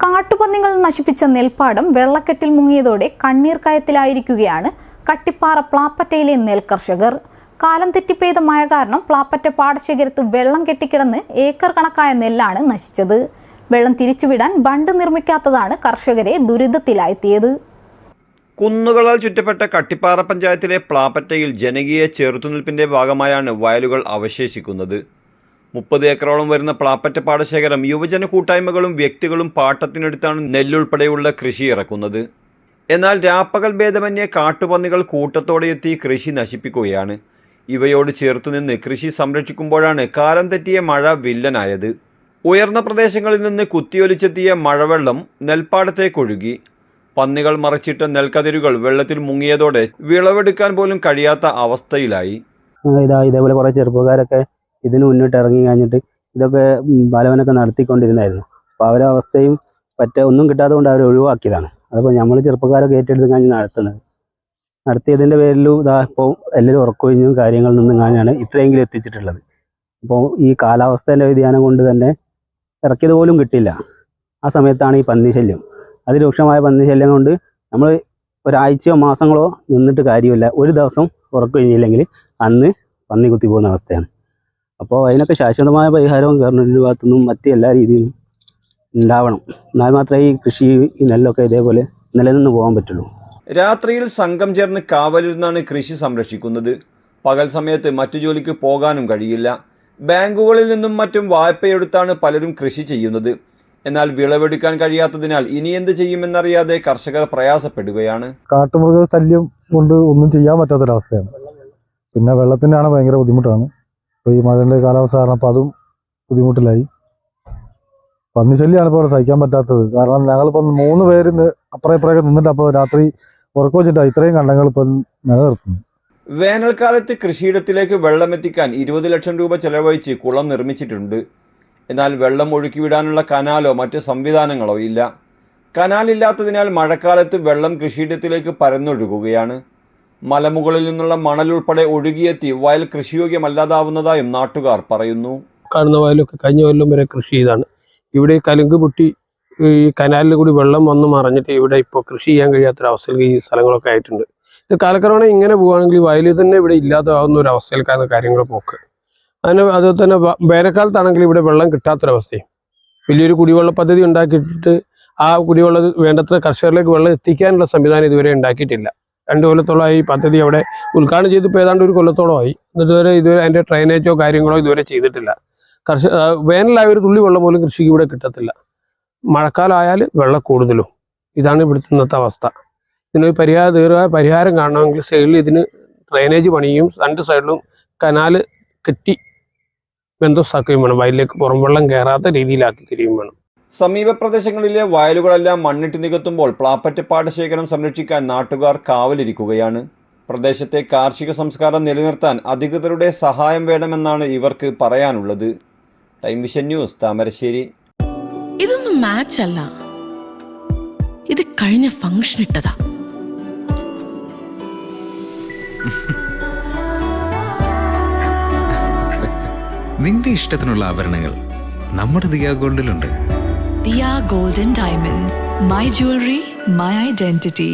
കാട്ടുപന്നികൾ നശിപ്പിച്ച നെൽപ്പാടം വെള്ളക്കെട്ടിൽ മുങ്ങിയതോടെ കണ്ണീർ കയത്തിലായിരിക്കുകയാണ് കട്ടിപ്പാറ പ്ലാപ്പറ്റയിലെ നെൽകർഷകർ കാലം തെറ്റി പെയ്ത മഴ കാരണം പ്ലാപ്പറ്റ പാടശേഖരത്ത് വെള്ളം കെട്ടിക്കിടന്ന് ഏക്കർ കണക്കായ നെല്ലാണ് നശിച്ചത്. വെള്ളം തിരിച്ചുവിടാൻ ബണ്ട് നിർമ്മിക്കാത്തതാണ് കർഷകരെ ദുരിതത്തിലായെത്തിയത് കുന്നുകളാൽ ചുറ്റപ്പെട്ട കട്ടിപ്പാറ പഞ്ചായത്തിലെ പ്ലാപ്പറ്റയിൽ ജനകീയ ചെറുത്തുനിൽപ്പിന്റെ ഭാഗമായാണ് വയലുകൾ അവശേഷിക്കുന്നത്. മുപ്പത് ഏക്കറോളം വരുന്ന പ്ലാപ്പറ്റ പാടശേഖരം യുവജന കൂട്ടായ്മകളും വ്യക്തികളും പാട്ടത്തിനെടുത്താണ് നെല്ലുൾപ്പെടെയുള്ള കൃഷി ഇറക്കുന്നത്. എന്നാൽ രാപ്പകൽ ഭേദമന്യേ കാട്ടുപന്നികൾ കൂട്ടത്തോടെ എത്തി കൃഷി നശിപ്പിക്കുകയാണ്. ഇവയോട് ചേർത്തുനിന്ന് കൃഷി സംരക്ഷിക്കുമ്പോഴാണ് കാലം തെറ്റിയ മഴ വില്ലനായത്. ഉയർന്ന പ്രദേശങ്ങളിൽ നിന്ന് കുത്തിയൊലിച്ചെത്തിയ മഴവെള്ളം നെൽപ്പാടത്തേക്കൊഴുകി പന്നികൾ മറിച്ചിട്ട നെൽക്കതിരുകൾ വെള്ളത്തിൽ മുങ്ങിയതോടെ വിളവെടുക്കാൻ പോലും കഴിയാത്ത അവസ്ഥയിലായി. ഇതാ ഇതേപോലെ കുറേ ചെറുപ്പക്കാരൊക്കെ ഇതിന് മുന്നിട്ട് ഇറങ്ങി കഴിഞ്ഞിട്ട് ഇതൊക്കെ ബാലവനൊക്കെ നടത്തിക്കൊണ്ടിരുന്നായിരുന്നു. അപ്പോൾ അവരുടെ അവസ്ഥയും പറ്റ ഒന്നും കിട്ടാതെ കൊണ്ട് അവർ ഒഴിവാക്കിയതാണ്. അതിപ്പോൾ നമ്മൾ ചെറുപ്പക്കാരൊക്കെ ഏറ്റെടുത്ത് കഴിഞ്ഞ് നടത്തുന്നത്. നടത്തിയതിന്റെ പേരിലും ഇതാ ഇപ്പോൾ എല്ലാവരും ഉറക്കൊഴിഞ്ഞും കാര്യങ്ങളിൽ നിന്നും കഴിഞ്ഞാണ് ഇത്രയെങ്കിലും എത്തിച്ചിട്ടുള്ളത്. അപ്പോൾ ഈ കാലാവസ്ഥേന്റെ വ്യതിയാനം കൊണ്ട് തന്നെ ഇറക്കിയത് പോലും കിട്ടില്ല ആ സമയത്താണ് ഈ പന്നിശല്യം. അതിരൂക്ഷമായ പന്നിശല്യം കൊണ്ട് നമ്മൾ ഒരാഴ്ചയോ മാസങ്ങളോ നിന്നിട്ട് കാര്യമില്ല. ഒരു ദിവസം ഉറക്കൊഴിഞ്ഞില്ലെങ്കിൽ അന്ന് പന്നി കുത്തി പോകുന്ന അവസ്ഥയാണ്. അപ്പോൾ അതിനൊക്കെ ശാശ്വതമായ പരിഹാരവും ഗവൺമെന്റിന്റെ ഭാഗത്തുനിന്നും മറ്റ് എല്ലാ രീതിയിലും ഉണ്ടാവണം. എന്നാൽ മാത്രമേ ഈ കൃഷി ഈ നെല്ലൊക്കെ ഇതേപോലെ നിലനിന്ന് പോകാൻ പറ്റുള്ളൂ. രാത്രിയിൽ സംഘം ചേർന്ന് കാവലിരുന്നാണ് കൃഷി സംരക്ഷിക്കുന്നത്. പകൽ സമയത്ത് മറ്റു ജോലിക്ക് പോകാനും കഴിയില്ല. ബാങ്കുകളിൽ നിന്നും മറ്റും വായ്പയെടുത്താണ് പലരും കൃഷി ചെയ്യുന്നത്. എന്നാൽ വിളവെടുക്കാൻ കഴിയാത്തതിനാൽ ഇനി എന്ത് ചെയ്യുമെന്നറിയാതെ കർഷകർ പ്രയാസപ്പെടുകയാണ്. കാട്ടുമൃഗ ശല്യം കൊണ്ട് ഒന്നും ചെയ്യാൻ പറ്റാത്തൊരവസ്ഥയാണ്. പിന്നെ വെള്ളത്തിനാണ് ഭയങ്കര ബുദ്ധിമുട്ടാണ്. ഇപ്പോൾ ഈ മഴന്റെ കാലാവസ്ഥ കാരണം അപ്പോൾ അതും ബുദ്ധിമുട്ടിലായി. പന്നി ശല്യമാണ് ഇപ്പോൾ സഹിക്കാൻ പറ്റാത്തത്. കാരണം ഞങ്ങളിപ്പം മൂന്ന് പേര് അപ്പുറം ഇപ്പുറമൊക്കെ നിന്നിട്ട് അപ്പോൾ രാത്രി ഉറക്കം വെച്ചിട്ടാണ് ഇത്രയും കണ്ടങ്ങൾ ഇപ്പം നിലനിർത്തുന്നു വേനൽക്കാലത്ത് കൃഷിയിടത്തിലേക്ക് വെള്ളമെത്തിക്കാൻ ഇരുപത് ലക്ഷം രൂപ ചെലവഴിച്ച് കുളം നിർമ്മിച്ചിട്ടുണ്ട്. എന്നാൽ വെള്ളം ഒഴുക്കിവിടാനുള്ള കനാലോ മറ്റ് സംവിധാനങ്ങളോ ഇല്ല. കനാലില്ലാത്തതിനാൽ മഴക്കാലത്ത് വെള്ളം കൃഷിയിടത്തിലേക്ക് പരന്നൊഴുകുകയാണ്. മലമുകളിൽ നിന്നുള്ള മണൽ ഉൾപ്പെടെ ഒഴുകിയെത്തി വയൽ കൃഷിയോഗ്യമല്ലാതാവുന്നതായും നാട്ടുകാർ പറയുന്നു. കാണുന്ന വയലൊക്കെ കഴിഞ്ഞ കൊല്ലം വരെ കൃഷി ചെയ്താണ്. ഇവിടെ കലുങ്ക് പൊട്ടി ഈ കനാലിൽ കൂടി വെള്ളം വന്ന് മറിഞ്ഞിട്ട് ഇവിടെ ഇപ്പോൾ കൃഷി ചെയ്യാൻ കഴിയാത്തൊരവസ്ഥയിൽ ഈ സ്ഥലങ്ങളൊക്കെ ആയിട്ടുണ്ട്. ഇത് കാലക്രമേണ ഇങ്ങനെ പോവുകയാണെങ്കിൽ വയലിൽ തന്നെ ഇവിടെ ഇല്ലാതാവുന്ന ഒരു അവസ്ഥയിലേക്കാണ് കാര്യങ്ങൾ പോക്ക്. അതിന് അതുപോലെ തന്നെ വേനൽക്കാലത്താണെങ്കിൽ ഇവിടെ വെള്ളം കിട്ടാത്തൊരവസ്ഥയും. വലിയൊരു കുടിവെള്ള പദ്ധതി ഉണ്ടാക്കിയിട്ട് ആ കുടിവെള്ള വേണ്ടത്ര കർഷകരിലേക്ക് വെള്ളം എത്തിക്കാനുള്ള സംവിധാനം ഇതുവരെ ഉണ്ടാക്കിയിട്ടില്ല. രണ്ട് കൊല്ലത്തോളമായി പദ്ധതി അവിടെ ഉദ്ഘാടനം ചെയ്തിപ്പോൾ ഏതാണ്ട് ഒരു കൊല്ലത്തോളമായി. ഇതുവരെ ഇതുവരെ അതിന്റെ ഡ്രൈനേജോ കാര്യങ്ങളോ ഇതുവരെ ചെയ്തിട്ടില്ല. കർഷക വേനലായ ഒരു തുള്ളി വെള്ളം പോലും കൃഷിക്ക് ഇവിടെ കിട്ടത്തില്ല. മഴക്കാലമായാൽ വെള്ളം കൂടുതലും. ഇതാണ് ഇവിടുത്തെ ഇന്നത്തെ അവസ്ഥ. ഇതിനൊരു പരിഹാര ദീർഘ പരിഹാരം കാണണമെങ്കിൽ സൈഡിൽ ഇതിന് ഡ്രൈനേജ് പണിയും രണ്ട് സൈഡിലും കനാല് കെട്ടി ബന്ധസ്സാക്കുകയും വേണം. വയലിലേക്ക് പുറം വെള്ളം കയറാത്ത രീതിയിലാക്കി തരികയും വേണം. സമീപ പ്രദേശങ്ങളിലെ വയലുകളെല്ലാം മണ്ണിട്ട് നികത്തുമ്പോൾ പ്ലാപ്പറ്റ് പാടശേഖരം സംരക്ഷിക്കാൻ നാട്ടുകാർ കാവലിരിക്കുകയാണ്. പ്രദേശത്തെ കാർഷിക സംസ്കാരം നിലനിർത്താൻ അധികൃതരുടെ സഹായം വേണമെന്നാണ് ഇവർക്ക് പറയാനുള്ളത്. Time vision news Thamarassery. ഇതൊന്നും മാച്ച് അല്ല. ഇത് കഴിഞ്ഞ ഫംഗ്ഷൻ ഇട്ടതാ. നിന്റെ ഇഷ്ടത്തിനുള്ള ആഭരണങ്ങൾ നമ്മുടെ Diya ഗോൾഡിലുണ്ട് Dia Golden Diamonds, my jewelry, my identity.